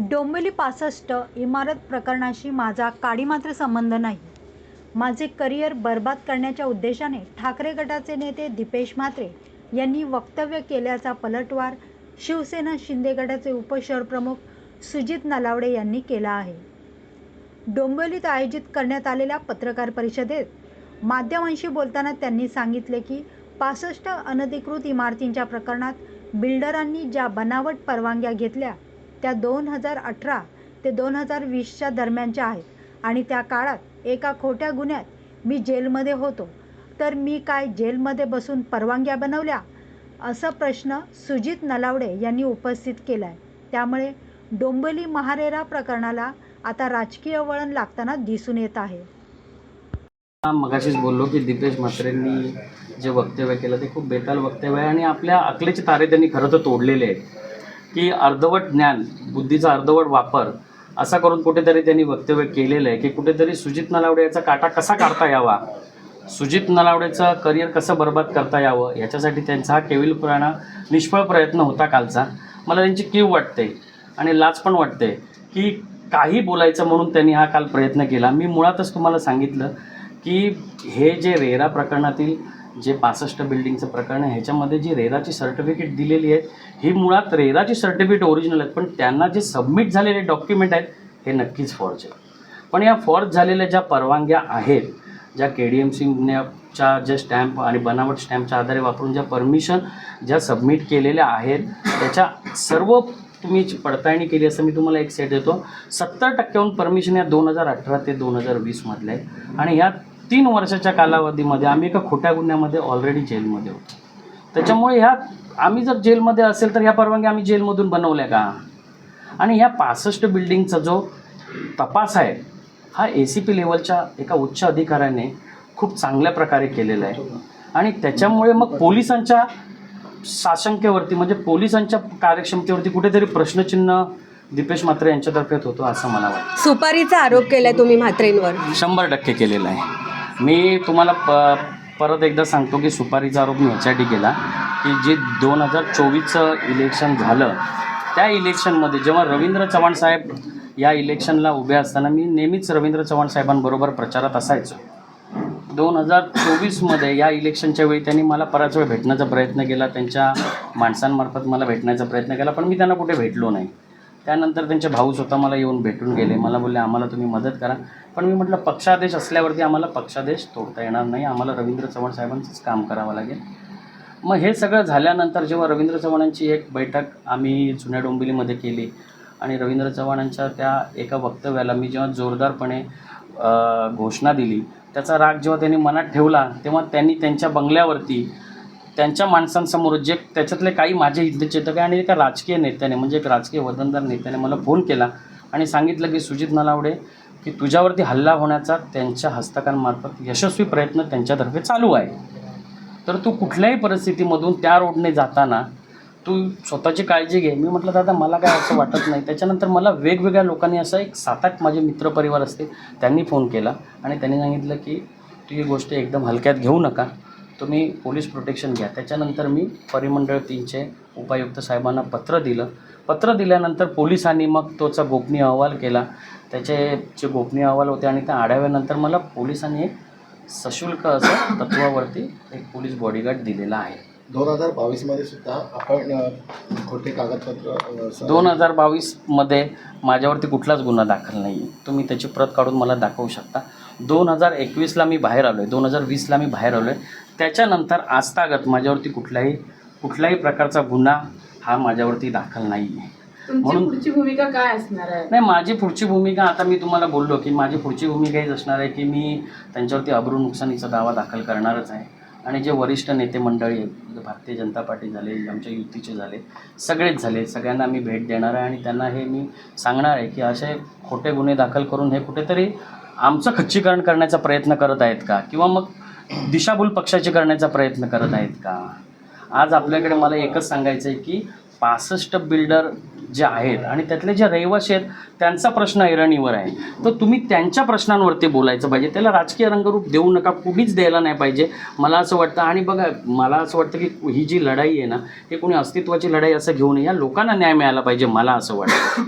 डोंबिवली पासष्ट इमारत प्रकरणाशी माझा काडीमात्र संबंध नाही. माझे करिअर बर्बाद करण्याच्या उद्देशाने ठाकरे गटाचे नेते दीपेश म्हात्रे यांनी वक्तव्य केल्याचा पलटवार शिवसेना शिंदे गटाचे उपशहरप्रमुख सुजित नलावडे यांनी केला आहे. डोंबिवलीत आयोजित करण्यात आलेल्या पत्रकार परिषदेत माध्यमांशी बोलताना त्यांनी सांगितले की पासष्ट अनधिकृत इमारतींच्या प्रकरणात बिल्डरांनी ज्या बनावट परवानग्या घेतल्या त्या दोन हजार अठरा ते दोन हजार वीसच्या दरम्यानच्या आहेत. आणि त्या काळात एका खोट्या गुन्ह्यात मी जेलमध्ये होतो. तर मी काय जेलमध्ये बसून परवानग्या बनवल्या? असा प्रश्न सुजित नलावडे यांनी उपस्थित केला आहे त्यामुळे डोंबिवली महारेरा प्रकरणाला आता राजकीय वळण लागताना दिसून येत आहे. मगाशीच बोललो की दीपेश म्हात्रेंनी जे वक्तव्य केलं ते खूप बेताल वक्तव्य आहे आणि आपल्या अकलेचे तारे त्यांनी खरं तर तोडलेले आहेत. की अर्धवट ज्ञान बुद्धीचा अर्धवट वापर असा करून कुठेतरी त्यांनी वक्तव्य केलेलं आहे की कुठेतरी सुजित नलावडे याचा काटा कसा काढता यावा? सुजित नलावडेचं करिअर कसं बरबाद करता यावं? याच्यासाठी त्यांचा हा केविलपणा निष्फळ प्रयत्न होता कालचा. मला त्यांची कीव वाटते आणि लाज पण वाटते की काही बोलायचं म्हणून त्यांनी हा काल प्रयत्न केला. मी मुळातच तुम्हाला सांगितलं की हे जे रेरा प्रकरणातील जे पासष्ट बिल्डिंगचं प्रकरण आहे ह्याच्यामध्ये जी रेराची सर्टिफिकेट दिलेली आहेत ही मुळात रेराची सर्टिफिकेट ओरिजिनल आहेत पण त्यांना जे सबमिट झालेले डॉक्युमेंट आहेत हे नक्कीच फॉर्ज आहे पण या फॉर्ज झालेल्या ज्या परवानग्या आहेत ज्या के डी एम सीच्या ज्या स्टॅम्प आणि बनावट स्टॅम्पच्या आधारे वापरून ज्या परमिशन ज्या सबमिट केलेल्या आहेत त्याच्या सर्व तुम्ही जी पडताळणी केली असं मी तुम्हाला एक सेट देतो. सत्तर टक्क्याहून परमिशन या दोन हजार अठरा ते दोन हजार वीसमधल्या आहे आणि ह्यात तीन वर्षाच्या कालावधीमध्ये आम्ही एका खोट्या गुन्ह्यामध्ये ऑलरेडी जेलमध्ये होतो. त्याच्यामुळे ह्या आम्ही जर जेलमध्ये असेल तर ह्या परवानग्या आम्ही जेलमधून बनवल्या का? आणि ह्या पासष्ट बिल्डिंगचा जो तपास आहे हा ए सी पी लेवलच्या एका उच्च अधिकाऱ्याने खूप चांगल्या प्रकारे केलेला आहे. आणि त्याच्यामुळे मग पोलिसांच्या साशंकेवरती म्हणजे पोलिसांच्या कार्यक्षमतेवरती कुठेतरी प्रश्नचिन्ह दीपेश म्हात्रे यांच्यातर्फे होतो असं मला वाटतं. सुपारीचा आरोप केलाय तुम्ही म्हात्रेंवर. शंभर टक्के केलेला आहे. मी तुम्हाला प परत एकदा सांगतो की सुपारीचा आरोप मी ह्याच्यासाठी केला की जे दोन हजार चोवीसचं इलेक्शन झालं त्या इलेक्शनमध्ये जेव्हा रवींद्र चव्हाण साहेब या इलेक्शनला उभे असताना मी नेहमीच रवींद्र चव्हाण साहेबांबरोबर प्रचारात असायचो. दोन हजार चोवीसमध्ये या इलेक्शनच्या वेळी त्यांनी मला बराच वेळ भेटण्याचा प्रयत्न केला त्यांच्या माणसांमार्फत मला भेटण्याचा प्रयत्न केला पण मी त्यांना कुठे भेटलो नाही. त्यानंतर त्यांचे भाऊ स्वतः मला येऊन भेटून गेले. मला बोलले आम्हाला तुम्ही मदत करा. पण मी म्हटलं पक्षादेश असल्यावरती आम्हाला पक्षादेश तोडता येणार नाही. आम्हाला रवींद्र चव्हाण साहेबांचंच काम करावं लागेल. मग हे सगळं झाल्यानंतर जेव्हा रवींद्र चव्हाणांची एक बैठक आम्ही जुन्या डोंबिवलीमध्ये केली आणि रवींद्र चव्हाणांच्या त्या एका वक्तव्याला मी जेव्हा जोरदारपणे घोषणा दिली त्याचा राग जेव्हा त्यांनी मनात ठेवला तेव्हा त्यांनी त्यांच्या बंगल्यावरती त्यांच्या माणसांसमोर जे त्याच्यातले काही माझे हितचिंतक आहे आणि एका राजकीय नेत्याने म्हणजे एक राजकीय वतनदार नेत्याने मला फोन केला आणि सांगितलं की सुजित नलावडे की तुझ्यावरती हल्ला होण्याचा त्यांच्या हस्तकांमार्फत यशस्वी प्रयत्न त्यांच्यातर्फे चालू आहे. तर तू कुठल्याही परिस्थितीमधून त्या रोडने जाताना तू स्वतःची काळजी घे. मी म्हटलं दादा मला काय असं वाटत नाही. त्याच्यानंतर मला वेगवेगळ्या लोकांनी असं एक सात आठ माझे मित्रपरिवार असते त्यांनी फोन केला आणि त्यांनी सांगितलं की तू ही गोष्ट एकदम हलक्यात घेऊ नका. तुम्ही पोलीस प्रोटेक्शन घ्या. त्याच्यानंतर मी परिमंडळ तीनचे उपायुक्त साहेबांना पत्र दिलं. पत्र दिल्यानंतर पोलिसांनी मग तोचा गोपनीय अहवाल केला. त्याचे जे गोपनीय अहवाल होते आणि त्या आढाव्यानंतर मला पोलिसांनी एक सशुल्क असं तत्वावरती एक पोलीस बॉडीगार्ड दिलेला आहे. दोन हजार बावीसमध्ये सुद्धा आपण खोटे कागदपत्र दोन हजार बावीसमध्ये माझ्यावरती कुठलाच गुन्हा दाखल नाही आहे तुम्ही त्याची प्रत काढून मला दाखवू शकता. दोन हजार एकवीसला मी बाहेर आलो आहे दोन हजार वीसला मी बाहेर आलो आहे त्याच्यानंतर आजतागत माझ्यावरती कुठल्याही कुठल्याही प्रकारचा गुन्हा हा माझ्यावरती दाखल नाही आहे म्हणून- पुढची भूमिका काय असणार आहे? नाही माझी पुढची भूमिका आता मी तुम्हाला बोललो की माझी पुढची भूमिका हीच असणार आहे की मी त्यांच्यावरती अब्रू नुकसानीचा दावा दाखल करणारच आहे. आणि जे वरिष्ठ नेते मंडळी आहेत म्हणजे भारतीय जनता पार्टी झाले आमच्या युतीचे झाले सगळेच झाले सगळ्यांना मी भेट देणार आहे आणि त्यांना हे मी सांगणार आहे की असे खोटे गुन्हे दाखल करून हे कुठेतरी आमचं खच्चीकरण करण्याचा प्रयत्न करत आहेत का? किंवा मग दिशाभूल पक्षाची करण्याचा प्रयत्न करत आहेत का? आज आपल्याकडे मला एकच सांगायचं आहे की पासष्ट बिल्डर जे आहेत आणि त्यातले जे रहिवासी आहेत त्यांचा प्रश्न ऐरणीवर आहे. तर तुम्ही त्यांच्या प्रश्नांवरती बोलायचं पाहिजे. त्याला राजकीय रंगरूप देऊ नका कुणीच द्यायला नाही पाहिजे. मला असं वाटतं आणि बघा मला असं वाटतं की ही जी लढाई आहे ना हे कोणी अस्तित्वाची लढाई असं घेऊ नये. या लोकांना न्याय मिळाला पाहिजे मला असं वाटतं.